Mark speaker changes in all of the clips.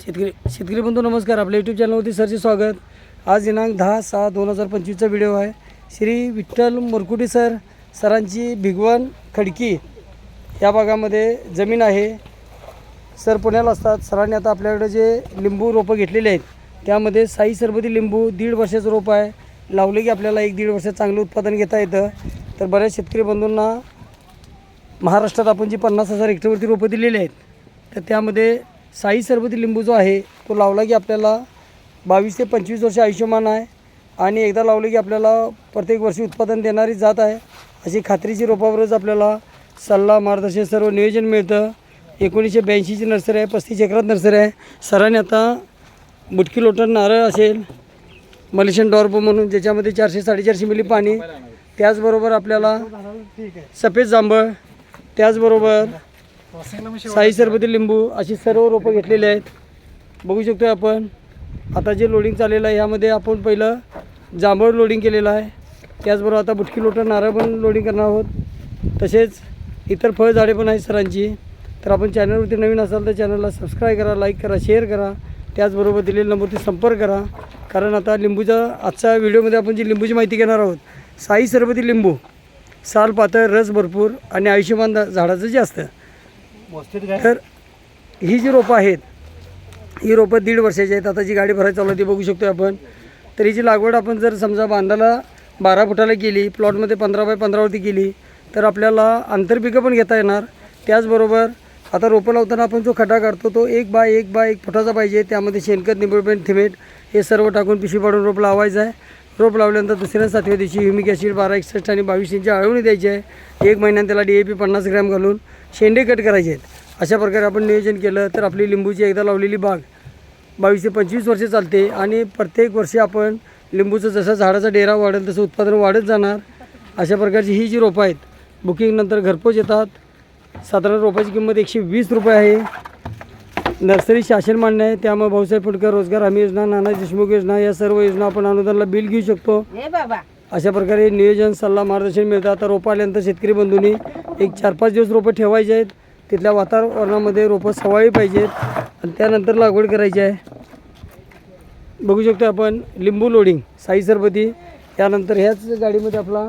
Speaker 1: शेतकरी शेतकरी बंधू नमस्कार. आपल्या यूट्यूब चॅनलवरती सरचे स्वागत. आज दिनांक दहा सहा दोन हजार पंचवीसचा व्हिडिओ आहे. श्री विठ्ठल मुरकुटे सर सरांची भिगवण खडकी या भागामध्ये जमीन आहे. सर पुण्याला असतात. सरांनी आता आपल्याकडे जे लिंबू रोपं घेतलेले आहेत त्यामध्ये साई सरबती लिंबू दीड वर्षाचं रोप आहे. लावले की आपल्याला एक दीड वर्षात चांगलं उत्पादन घेता येतं. तर बऱ्याच शेतकरी बंधूंना महाराष्ट्रात आपण जी पन्नास हजार हेक्टरवरती रोपं दिलेली आहेत तर त्यामध्ये साई सरबती लिंबू जो आहे तो लावला की आपल्याला बावीस ते पंचवीस वर्ष आयुष्यमान आहे आणि एकदा लावले की आपल्याला प्रत्येक वर्षी उत्पादन देणारी जात आहे. अशी खात्रीची रोपावरच आपल्याला सल्ला मार्गदर्शन सर्व नियोजन मिळतं. एकोणीसशे ब्याऐंशीची नर्सरी आहे पस्तीस एकरात नर्सरी आहे. सरांनी आता बुटकी लोटण नारळ असेल मलेशियन डॉर्ब म्हणून ज्याच्यामध्ये चारशे साडेचारशे मिली पाणी त्याचबरोबर आपल्याला सफेद जांभळ त्याचबरोबर साई सरबती लिंबू अशी सर्व रोपं घेतलेली आहेत. बघू शकतो आपण आता जे लोडिंग चाललेलं आहे ह्यामध्ये आपण पहिलं जांभळ लोडिंग केलेलं आहे. त्याचबरोबर आता बुटकी लोटं नारळ पण लोडिंग करणार आहोत. तसेच इतर फळझाडे पण आहेत सरांची. तर आपण चॅनलवरती नवीन असाल तर चॅनलला सबस्क्राईब करा लाईक करा शेअर करा. त्याचबरोबर दिलेल्या नंबरवरती संपर्क करा. कारण आता लिंबूच्या आजच्या व्हिडिओमध्ये आपण जी लिंबूची माहिती घेणार आहोत साई सरबती लिंबू. साल पातळ रस भरपूर आणि आयुष्यमान झाडाचं जे असतं तर ही जी रोपं आहेत ही रोपं दीड वर्षाची आहेत. आता जी गाडी भरायला चालू आहे ती बघू शकतो आपण. तर हिची लागवड आपण जर समजा बांधाला बारा फुटाला केली प्लॉटमध्ये पंधरा बाय पंधरावरती केली तर आपल्याला आंतरपिकं पण घेता येणार. त्याचबरोबर आता रोपं लावताना आपण जो खड्डा काढतो तो एक बाय एक बाय एक फुटाचा पाहिजे. त्यामध्ये शेणखत निंबळपेंट थिमेट हे सर्व टाकून पिशवी पाडून रोप लावायचं आहे. रोप लावल्यानंतर दुसऱ्या सातव्या दिवशी ह्युमिक ॲसिड बारा एकसष्ट आणि बावीस इंची आळवणी द्यायची आहे. एक महिन्यात त्याला डी ए पी पन्नास ग्रॅम घालून शेंडे कट करायचे आहेत. अशा प्रकारे आपण नियोजन केलं तर आपली लिंबूची एकदा लावलेली बाग बावीस ते पंचवीस वर्षे चालते आणि प्रत्येक वर्षी आपण लिंबूचं जसं झाडाचा डेरा वाढेल तसं उत्पादन वाढत जाणार. अशा प्रकारची ही जी रोपं आहेत बुकिंगनंतर घरपोच येतात. साधारण रोपाची किंमत एकशे वीस रुपये आहे. नर्सरी शासन मान्य आहे. त्यामुळे भाऊसाहेब फुटकर रोजगार हमी योजना नाना देशमुख योजना या सर्व योजना आपण अनुदानाला बिल घेऊ शकतो. अशा प्रकारे नियोजन सल्ला मार्गदर्शन मिळतं आता रोपं आल्यानंतर शेतकरी बंधूंनी एक चार पाच दिवस रोपं ठेवायचे आहेत. तिथल्या वातावरणामध्ये रोपं सवाळी पाहिजेत. आणि त्यानंतर लागवड करायची आहे. बघू शकतो आपण लिंबू लोडिंग साई सरबती. त्यानंतर ह्याच गाडीमध्ये आपला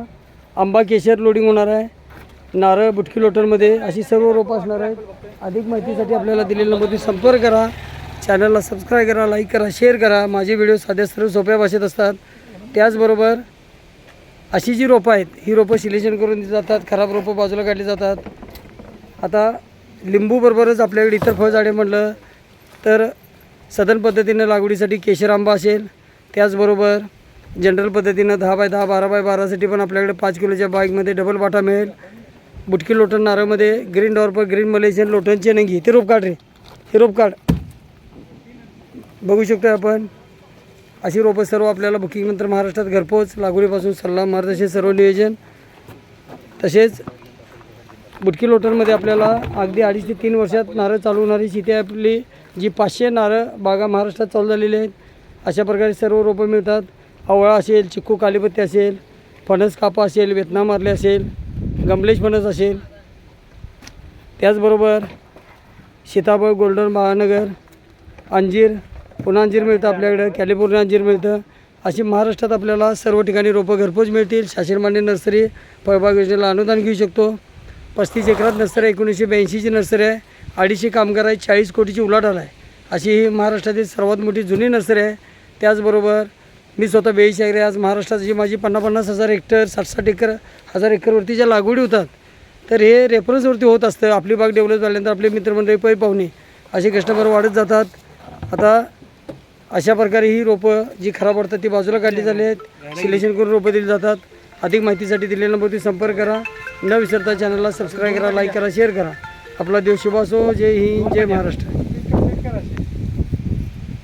Speaker 1: आंबा केशर लोडिंग होणार आहे. नारळ बुटकी लोटरमध्ये अशी सर्व रोपं असणार आहेत. अधिक माहितीसाठी आपल्याला दिलेल्या नंबरती संपर्क करा. चॅनलला सबस्क्राईब करा लाईक करा शेअर करा. माझे व्हिडिओ साध्या सर्व सोप्या भाषेत असतात. त्याचबरोबर अशी जी रोपं आहेत ही रोपं सिलेक्शन करून दिली जातात. खराब रोपं बाजूला काढली जातात. आता लिंबूबरोबरच आपल्याकडे इतर फळझाडे म्हटलं तर सदन पद्धतीनं लागवडीसाठी केशर आंबा असेल. त्याचबरोबर जनरल पद्धतीनं दहा बाय दहा बारा बाय बारासाठी पण आपल्याकडे पाच किलोच्या बाईकमध्ये डबल बाटा मिळेल. बुटकी लोटण नारळमध्ये ग्रीन डॉर्प ग्रीन मलेशियन लोटनचे नंगी ते रोप काढ रे. हे रोप काढ. बघू शकतो आपण. अशी रोपं सर्व आपल्याला बुकिंगनंतर महाराष्ट्रात घरपोच लागवडीपासून सल्ला मार्गदर्शन सर्व नियोजन. तसेच बुटकी लोटरमध्ये आपल्याला अगदी अडीच ते तीन वर्षात नारळ चालू होणारी शेती आपली जी पाचशे नारळ बागा महाराष्ट्रात चालू झालेली आहेत. अशा प्रकारे सर्व रोपं मिळतात. आवळा असेल चिक्कू कालीपत्ती असेल फणस कापा असेल वेतना मारले असेल गमलेश फणस असेल. त्याचबरोबर सीताफळ गोल्डन महानगर अंजीर पुन्हा अंजीर मिळतं आपल्याकडं कॅलिफोर्निया अंजीर मिळतं. अशी महाराष्ट्रात आपल्याला सर्व ठिकाणी रोपं घरपोच मिळतील. शासनमान्य नर्सरी फळबाग योजनेला अनुदान घेऊ शकतो. पस्तीस एकरात नर्सरी एकोणीसशे ब्याऐंशीची नर्सरी आहे. अडीचशे कामगार आहे चाळीस कोटीची उलाढाल आहे. अशी ही महाराष्ट्रातील सर्वात मोठी जुनी नर्सरी आहे. त्याचबरोबर मी स्वतः बेळीशी आहे आज महाराष्ट्रात जी माझी पन्नास पन्नास हजार हेक्टर साठ साठ एकर हजार एकरवरती ज्या लागवडी होतात तर हे रेफरन्सवरती होत असतं. आपली बाग डेव्हलप झाल्यानंतर आपले मित्रमंडळी पै पाहुणे असे कस्टमर वाढत जातात. आता अशा प्रकारे ही रोपं जी खराब पडतात ती बाजूला काढली झाली आहेत. सिलेक्शन करून रोपं दिली जातात. अधिक माहितीसाठी दिलेल्या नंबरवरती संपर्क करा. न विसरता चॅनलला सबस्क्राईब करा लाईक करा शेअर करा. आपला देव शुभ असो जय हिंद जय महाराष्ट्र.